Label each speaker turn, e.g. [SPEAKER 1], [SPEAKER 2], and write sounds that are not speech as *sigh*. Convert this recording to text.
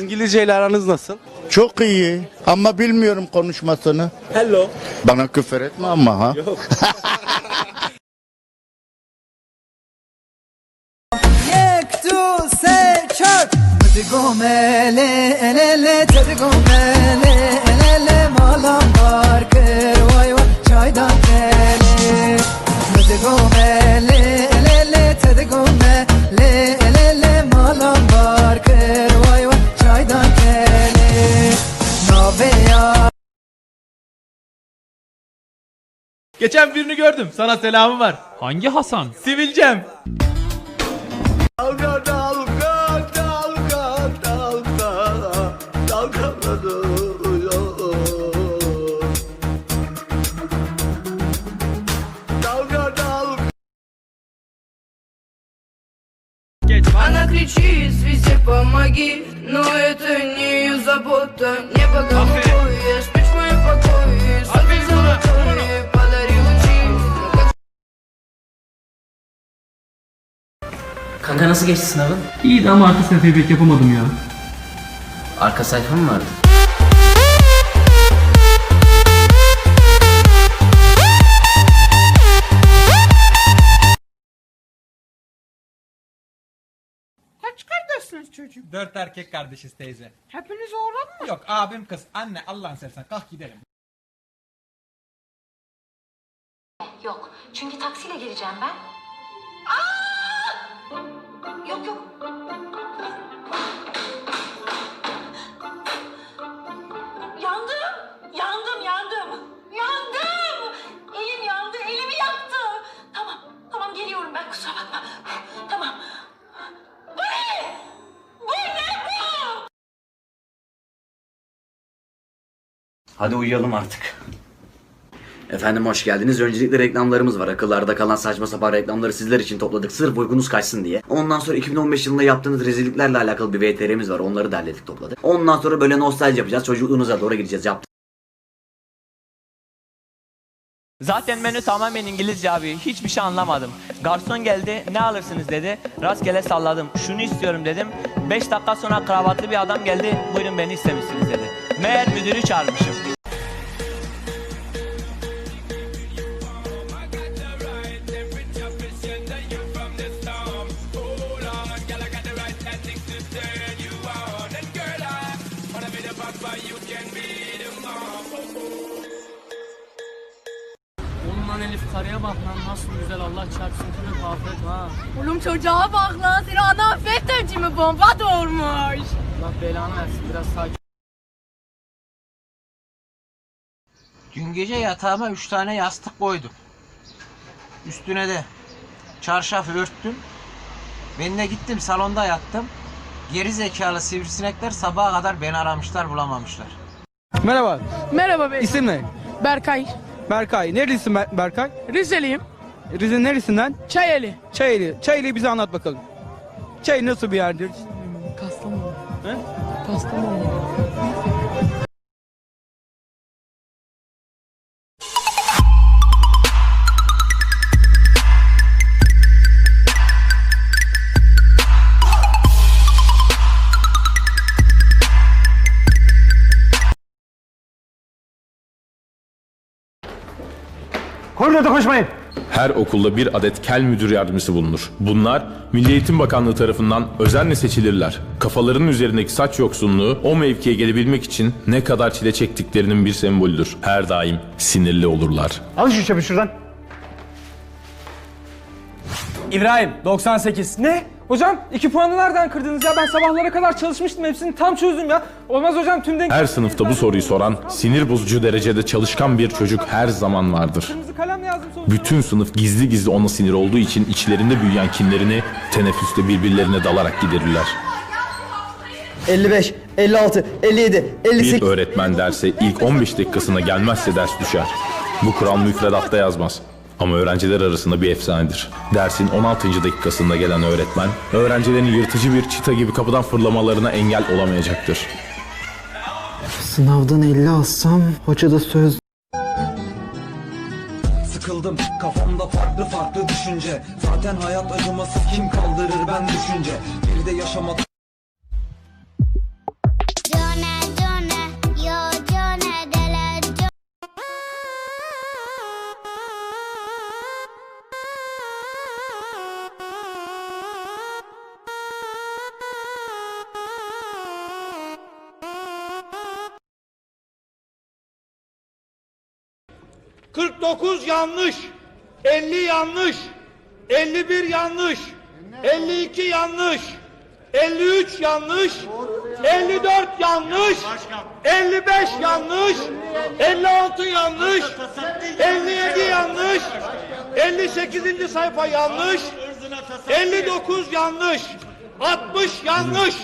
[SPEAKER 1] İngilizce ile aranız nasıl?
[SPEAKER 2] Çok iyi ama bilmiyorum konuşmasını.
[SPEAKER 1] Hello.
[SPEAKER 2] Bana küfür etme ama ha.
[SPEAKER 3] یک *laughs*
[SPEAKER 4] Geçen birini gördüm. Sana selamı var.
[SPEAKER 5] Hangi Hasan?
[SPEAKER 4] Sivilcem.
[SPEAKER 1] Dalga dalga dalga dalga dalgalanıyor. Dalga dalga
[SPEAKER 6] Она кричит везде помоги Но это не ее забота Небо голубое, спишь
[SPEAKER 7] Kanka nasıl geçti sınavın?
[SPEAKER 5] İyiydi ama arka sayfayı pek yapamadım ya.
[SPEAKER 7] Arka sayfa mı vardı?
[SPEAKER 8] Kaç kardeşsiniz çocuk?
[SPEAKER 4] Dört erkek kardeşiz teyze.
[SPEAKER 8] Hepiniz oğlan mı?
[SPEAKER 4] Yok abim kız. Anne Allah'ın seversen kalk gidelim.
[SPEAKER 9] Yok. Çünkü taksiyle geleceğim ben. Yok yok. Yandım. Yandım yandım. Yandım. Elim yandı. Elimi yaktı. Tamam. Tamam geliyorum ben kusura bakma. Tamam. Bu ne? Bu ne bu?
[SPEAKER 7] Hadi uyuyalım artık. Efendim hoş geldiniz. Öncelikle reklamlarımız var. Akıllarda kalan saçma sapan reklamları sizler için topladık. Sırf uykunuz kaçsın diye. Ondan sonra 2015 yılında yaptığınız rezilliklerle alakalı bir VTR'miz var. Onları derledik topladık. Ondan sonra böyle nostalji yapacağız. Çocukluğunuza doğru gideceğiz. Yaptık.
[SPEAKER 10] Zaten menü tamamen İngilizce abi. Hiçbir şey anlamadım. Garson geldi. Ne alırsınız dedi. Rastgele salladım. Şunu istiyorum dedim. 5 dakika sonra kravatlı bir adam geldi. Buyurun beni istemişsiniz dedi. Meğer müdürü çağırmışım. Bak lan nasıl güzel Allah çarpsın köpek afet ha.
[SPEAKER 6] Oğlum çocuğa bak lan seni ana FETÖ'cü mü bomba doğurmuş
[SPEAKER 10] Allah belanı versin biraz sakin.
[SPEAKER 11] Dün gece yatağıma üç tane yastık koydum. Üstüne de çarşaf örttüm. Ben de gittim salonda yattım. Geri zekalı sivrisinekler sabaha kadar beni aramışlar bulamamışlar.
[SPEAKER 4] Merhaba.
[SPEAKER 8] Merhaba bey.
[SPEAKER 4] İsim ne?
[SPEAKER 8] Berkay.
[SPEAKER 4] Berkay. Nerelisin Ber- Berkay?
[SPEAKER 8] Rizeliyim.
[SPEAKER 4] Rize neresinden?
[SPEAKER 8] Çayeli.
[SPEAKER 4] Çayeli. Çayeli bize anlat bakalım. Çay nasıl bir yerdir?
[SPEAKER 8] Kastamonu.
[SPEAKER 4] He?
[SPEAKER 8] Kastamonu.
[SPEAKER 12] Her okulda bir adet kel müdür yardımcısı bulunur. Bunlar Milli Eğitim Bakanlığı tarafından özenle seçilirler. Kafalarının üzerindeki saç yoksunluğu o mevkiye gelebilmek için ne kadar çile çektiklerinin bir sembolüdür. Her daim sinirli olurlar.
[SPEAKER 4] İbrahim 98. Ne? Hocam 2 puanı nereden kırdınız ya? Ben sabahlara kadar çalışmıştım. Hepsini tam çözdüm ya. Olmaz hocam tüm denk...
[SPEAKER 12] Her sınıfta bu soruyu soran, sinir bozucu derecede çalışkan bir çocuk her zaman vardır.
[SPEAKER 4] Kırmızı yazdım sonuçta.
[SPEAKER 12] Bütün sınıf gizli gizli ona sinir olduğu için içlerinde büyüyen kinlerini teneffüste birbirlerine dalarak giderirler.
[SPEAKER 3] 55, 56, 57,
[SPEAKER 12] Bir öğretmen derse ilk 15 dakikasına gelmezse ders düşer. Bu kural müfredatta yazmaz. Ama öğrenciler arasında bir efsanedir. Dersin 16. dakikasında gelen öğretmen, öğrencilerin yırtıcı bir çita gibi kapıdan fırlamalarına engel olamayacaktır.
[SPEAKER 3] Sınavdan 50 alsam hoca da söz
[SPEAKER 11] Sıkıldım kafamda farklı farklı düşünce. Zaten hayat acıması kim kaldırır ben düşünce. Geride yaşamak
[SPEAKER 1] 49 yanlış. 50 yanlış. 51 yanlış. 52 yanlış. 53 yanlış. 54 yanlış. 55 yanlış. 56 yanlış. 57 yanlış. 58. sayfa yanlış. 59 yanlış. 60 yanlış.